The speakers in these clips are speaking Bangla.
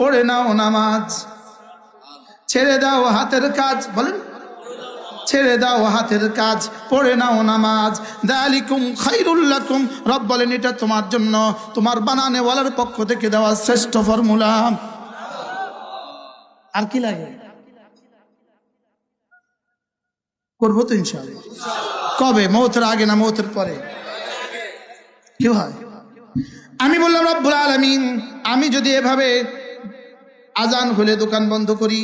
পড়ে নাও নামাজ। ছেড়ে দাও হাতের কাজ, বলেন। ছেড়ে দাও হাতের কাজ, পড়ে নাও নামাজ। দালিকুম খাইরুল্লাকুম রব বলেন, এটা তোমার জন্য। তোমার বানানেওয়ালার পক্ষ থেকে দেওয়া শ্রেষ্ঠ ফর্মুলা। আর কি লাগে? করব তো ইনশাআল্লাহ। কবে? মৌতের আগে না মৌতের পরে? কি হয়? আমি বললাম, রব্বুল আলমিন, আমি যদি এভাবে আজান হলে দোকান বন্ধ করি।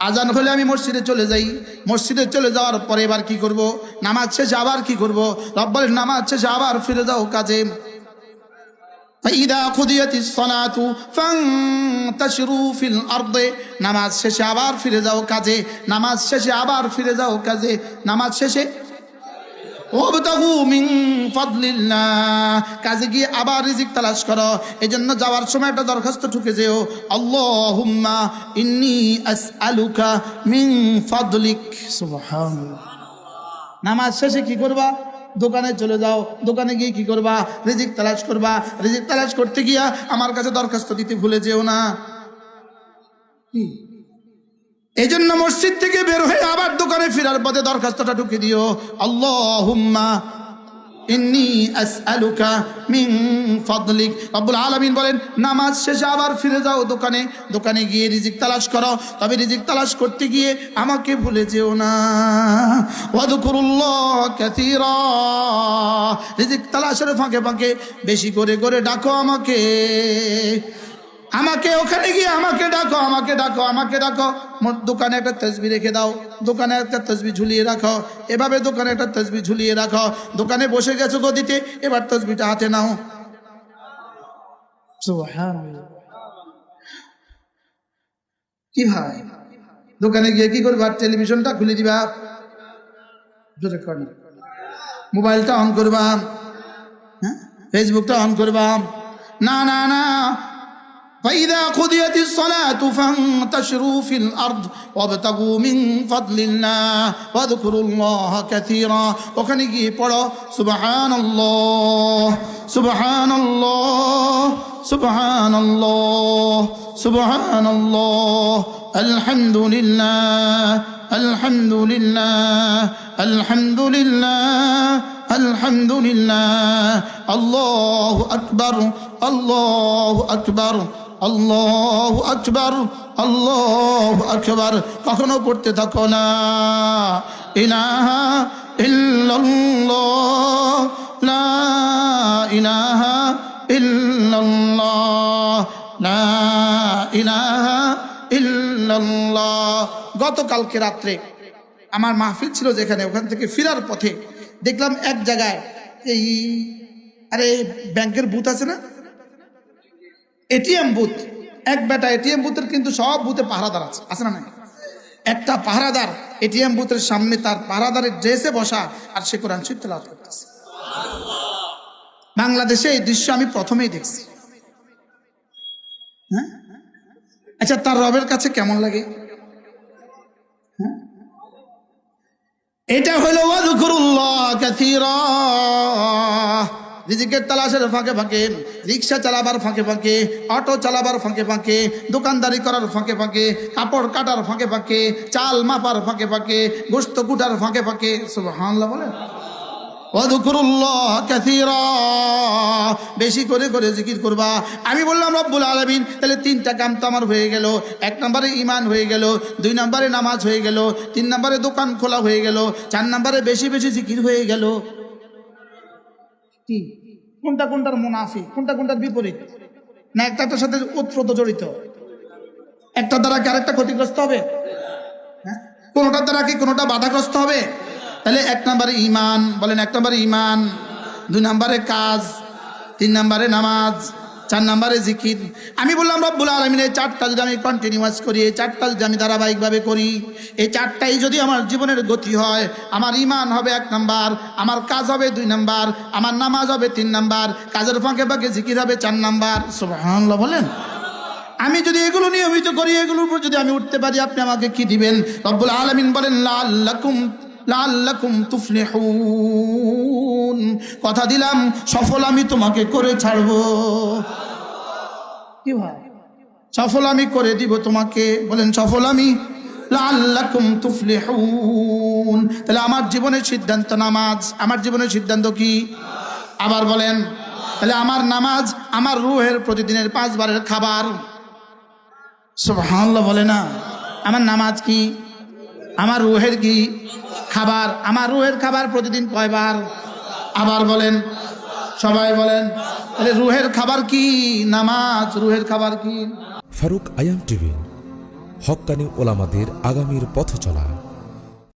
আজান হলে আমি মসজিদে চলে যাই। মসজিদে চলে যাওয়ার পরে এবার কি করব। নামাজ শেষে আবার কি করব। রব্বাল নামাজ শেষে আবার ফিরে যাও কাজে। নামাজ শেষে আবার ফিরে যাও কাজে। নামাজ শেষে আবার ফিরে যাও কাজে। নামাজ শেষে কাজে গিয়ে আবার রিজিক তালাশ করো। এই জন্য যাওয়ার সময় একটা দরখাস্ত ঠুকে যেও। আল্লাহুম্মা ইন্নি নামাজ শেষে কি করবা? দোকানে চলে যাও। দোকানে গিয়ে কি করবা? রিজিক তালাশ করবা। রিজিক তালাশ করতে গিয়া আমার কাছে দরখাস্ত দিতে ভুলে যেও না। কি? এই জন্য মসজিদ থেকে বের হয়ে আবার দোকানে ফেরার পথে দরখাস্তটা ঢুকে দিও। আলামিন বলেন, নামাজ শেষে আবার ফিরে যাও দোকানে। দোকানে গিয়ে রিজিক করো। তবে রিজিক তালাশ করতে গিয়ে আমাকে যেও না। রিজিক ফাঁকে ফাঁকে বেশি করে করে ডাকো আমাকে। আমাকে ওখানে গিয়ে আমাকে ডাকো আমাকে ডাকো আমাকে ডাকো। দোকানে একটা তসবি রেখে দাও। দোকানে একটা তসবি ঝুলিয়ে রাখো। এভাবে দোকানে একটা তসবি ঝুলিয়ে রাখো। দোকানে বসে গেছো গদিতে, এবার তসবিটা হাতে নাও। কি ভাই? দোকানে গিয়ে কি করবা? টেলিভিশনটা খুলে দিবা। মোবাইলটা অন করবা। হ্যাঁ? ফেসবুকটা অন করবা। না না না। فإذا قضيت الصلاة فانتشروا في الأرض وابتغوا من فضل الله واذكروا الله كثيرا ওখানে গিয়ে পড়ো সুবহান আল্লাহ সুবহান আল্লাহ সুবহান আল্লাহ সুবহান আল্লাহ আলহামদুলিল্লাহ আলহামদুলিল্লাহ আলহামদুলিল্লাহ আলহামদুলিল্লাহ আল্লাহ আকবর আল্লাহ আকবর আল্লাহ আকবর আল্লাহ আকবর। কখনো পড়তে থাকো না। ইলাহা ইল্লাল্লাহ, লা ইলাহা ইল্লাল্লাহ, লা ইলাহা ইল্লাল্লাহ। গতকালকে রাত্রে আমার মাহফিল ছিল যেখানে, ওখান থেকে ফিরার পথে দেখলাম এক জায়গায় এই, আরে ব্যাংকের বুথ আছে না? এটিএম বুথ, এক বেটা এটিএম বুথের কিন্তু সব বুথে পাহারাদার আছে আছে না নাই? একটা পাহারাদার এটিএম বুথের সামনে তার পাহারাদারের ড্রেসে বসা আর সে কোরআন শরীফ তেলাওয়াত করতেছে। বাংলাদেশে এই দৃশ্য আমি প্রথমেই দেখছি। হ্যাঁ? আচ্ছা তার রবের কাছে কেমন লাগে? হ্যাঁ? এটা হলো ওয়াদকুরুল্লাহ কাসীরা। রিজিকের তালাশের ফাঁকে ফাঁকে, রিক্সা চালাবার ফাঁকে ফাঁকে, অটো চালাবার ফাঁকে ফাঁকে, দোকানদারি করার ফাঁকে ফাঁকে, কাপড় কাটার ফাঁকে ফাঁকে, চাল মাপার ফাঁকে ফাঁকে, গোস্ত কুটার ফাঁকে ফাঁকে বলেন। ওয়াদকুরুল্লাহ কাসীরা। বেশি করে করে জিকির করবা। আমি বললাম, রব্বুল আলামিন, তাহলে তিনটা কাম তো আমার হয়ে গেল। এক নম্বরে ইমান হয়ে গেল, দুই নম্বরে নামাজ হয়ে গেল, তিন নম্বরে দোকান খোলা হয়ে গেল, চার নম্বরে বেশি বেশি জিকির হয়ে গেল। কি? কোনটা কোনটার মুনাফি কোনটা কোনটার বিপরীত? না একটা একটার সাথে ওতপ্রোত জড়িত। একটা দ্বারা কি আরেকটা ক্ষতিগ্রস্ত হবে? হ্যাঁ? কোনোটার দ্বারা কি কোনটা বাধাগ্রস্ত হবে? তাহলে এক নম্বরে ইমান বলেন এক নম্বরে ইমান দুই নম্বরে কাজ, তিন নম্বরে নামাজ চার নাম্বারে জিকির। আমি বললাম, রব্বুল আলমিন, এই চারটা যদি আমি কন্টিনিউয়াস করি, এই চারটা যদি আমি ধারাবাহিকভাবে করি, এই চারটাই যদি আমার জীবনের গতি হয়, আমার ইমান হবে এক নাম্বার, আমার কাজ হবে দুই নাম্বার, আমার নামাজ হবে তিন নাম্বার, কাজের ফাঁকে ফাঁকে জিকির হবে চার নাম্বার। সুবহানাল্লাহ বলেন। আমি যদি এগুলো নিয়মিত করি, এগুলোর উপর যদি আমি উঠতে পারি, আপনি আমাকে কি দিবেন? রব্বুল আলমিন বলেন লাল্লাকুম লাল্লাকুম তুফলিহুন। কথা দিলাম, সফল আমি তোমাকে করে ছাড়বো। কি ভাই? সফল আমি করে দিব তোমাকে। বলেন, সফল আমি? লাল্লাকুম তুফলিহুন। তাহলে আমার জীবনের সিদ্ধান্ত নামাজ, আমার জীবনের সিদ্ধান্ত কি? আবার বলেন, তাহলে আমার নামাজ আমার রুহের প্রতিদিনের পাঁচবারের খাবার। সুবহানাল্লাহ বলে না। আমার নামাজ কি? আমার রুহের কি খাবার? আমার রুহের খাবার প্রতিদিন কয়বার? আবার বলেন, সবাই বলেন রুহের খাবার কি? নামাজ, রুহের খাবার কি? ফারুক আয়াম টিভি হকানি ওলামাদের আগামীর পথ চলা